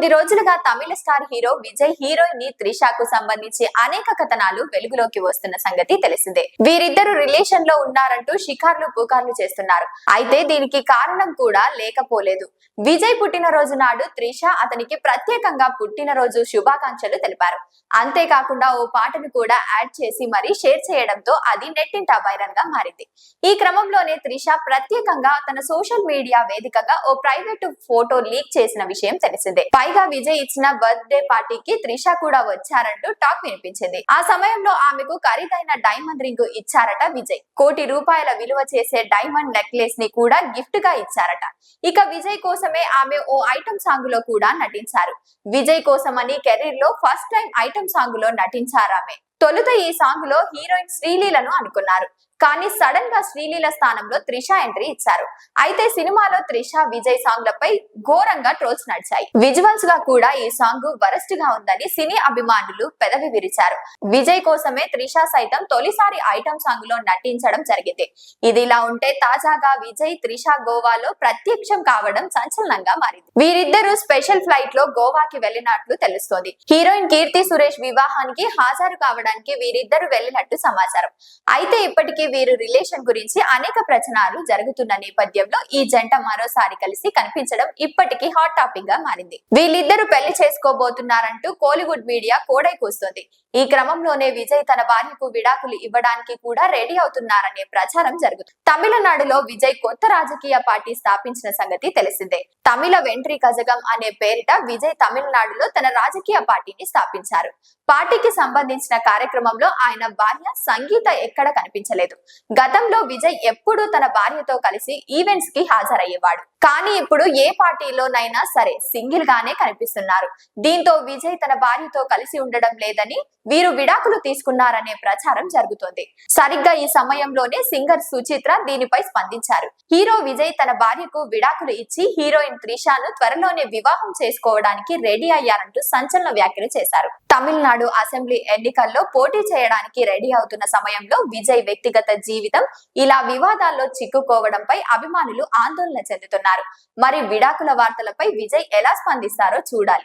కొద్ది రోజులుగా Tamil star hero Vijay heroine త్రిషాకు సంబంధించి అనేక కథనాలు వెలుగులోకి వస్తున్న సంగతి తెలిసిందే. వీరిద్దరు రిలేషన్లో ఉన్నారంటూ షికార్లు పుకార్లు చేస్తున్నారు. అయితే దీనికి కారణం కూడా లేకపోలేదు. విజయ్ పుట్టినరోజు నాడు త్రిష అతనికి ప్రత్యేకంగా పుట్టినరోజు శుభాకాంక్షలు తెలిపారు. అంతేకాకుండా ఓ పాటను కూడా యాడ్ చేసి మరీ షేర్ చేయడంతో అది నెట్టింట వైరల్గా మారింది. ఈ క్రమంలోనే త్రిష ప్రత్యేకంగా తన సోషల్ మీడియా వేదికగా ఓ ప్రైవేట్ ఫోటో లీక్ చేసిన విషయం తెలిసిందే. పైగా విజయ్ ఇచ్చిన బర్త్డే పార్టీకి త్రిష కూడా వచ్చారంటూ టాక్ వినిపించింది. ఆ సమయంలో ఆమెకు ఖరీదైన డైమండ్ రింగ్ ఇచ్చారట విజయ్. కోటి రూపాయల విలువ చేసే డైమండ్ నెక్లెస్ని కూడా గిఫ్ట్గా ఇచ్చారట. ఇక విజయ్ కోసమే ఆమె ఓ ఐటమ్ సాంగ్లో కూడా నటించారు. విజయ్ కోసమని కెరీర్లో ఫస్ట్ టైం ఐటమ్ సాంగ్లో నటించారామె. తొలుత ఈ సాంగ్లో హీరోయిన్ శ్రీలీలను అనుకున్నారు. కానీ సడన్గా శ్రీలీల స్థానంలో త్రిష ఎంట్రీ ఇచ్చారు. అయితే సినిమాలో త్రిష విజయ్ సాంగ్లపై ఘోరంగా ట్రోల్స్ నడిచాయి. విజువల్స్గా కూడా ఈ సాంగ్ వరస్ట్గా ఉందని సినీ అభిమానులు పెదవి విరిచారు. విజయ్ కోసమే త్రిష సైతం తొలిసారి ఐటమ్ సాంగ్లో నటించడం జరిగింది. ఇది ఇలా ఉంటే తాజాగా విజయ్ త్రిష గోవాలో ప్రత్యక్షం కావడం సంచలనంగా మారింది. వీరిద్దరూ స్పెషల్ ఫ్లైట్లో గోవాకి వెళ్ళినట్లు తెలుస్తోంది. హీరోయిన్ కీర్తి సురేష్ వివాహానికి హాజరు కావడానికి వీరిద్దరు వెళ్ళినట్టు సమాచారం. అయితే ఇప్పటికీ వీరు రిలేషన్ గురించి అనేక ప్రచనాలు జరుగుతున్న నేపథ్యంలో ఈ జంట మరోసారి కలిసి కనిపించడం ఇప్పటికీ హాట్ టాపిక్గా మారింది. వీళ్ళిద్దరూ పెళ్ళి చేసుకోబోతున్నారంటూ కోలీవుడ్ మీడియా కోడై కూస్తోంది. ఈ క్రమంలోనే విజయ్ తన భార్యకు విడాకులు ఇవ్వడానికి కూడా రెడీ అవుతున్నారనే ప్రచారం జరుగుతుంది తమిళనాడులో విజయ్ కొత్త రాజకీయ పార్టీ స్థాపించిన సంగతి తెలిసిందే. తమిళ వెంట్రీ కజగం అనే పేరిట విజయ్ తమిళనాడులో తన రాజకీయ పార్టీని స్థాపించారు. పార్టీకి సంబంధించిన కార్యక్రమంలో ఆయన భార్య సంగీత ఎక్కడ కనిపించలేదు. గతంలో విజయ్ ఎప్పుడూ తన భార్యతో కలిసి ఈవెంట్స్కి హాజరయ్యేవాడు. కానీ ఇప్పుడు ఏ పార్టీలోనైనా సరే సింగిల్ గానే కనిపిస్తున్నారు. దీంతో విజయ్ తన భార్యతో కలిసి ఉండడం లేదని వీరు విడాకులు తీసుకున్నారనే ప్రచారం జరుగుతోంది. సరిగ్గా ఈ సమయంలోనే సింగర్ సుచిత్ర దీనిపై స్పందించారు. హీరో విజయ్ తన భార్యకు విడాకులు ఇచ్చి హీరోయిన్ త్రిషాను త్వరలోనే వివాహం చేసుకోవడానికి రెడీ అయ్యారంటూ సంచలన వ్యాఖ్యలు చేశారు. తమిళనాడు అసెంబ్లీ ఎన్నికల్లో పోటీ చేయడానికి రెడీ అవుతున్న సమయంలో విజయ్ వ్యక్తిగత వ్యక్తిగత జీవితం ఇలా వివాదాల్లో చిక్కుకోవడంపై అభిమానులు ఆందోళన చెందుతున్నారు. మరి విడాకుల వార్తలపై విజయ్ ఎలా స్పందిస్తారో చూడాలి.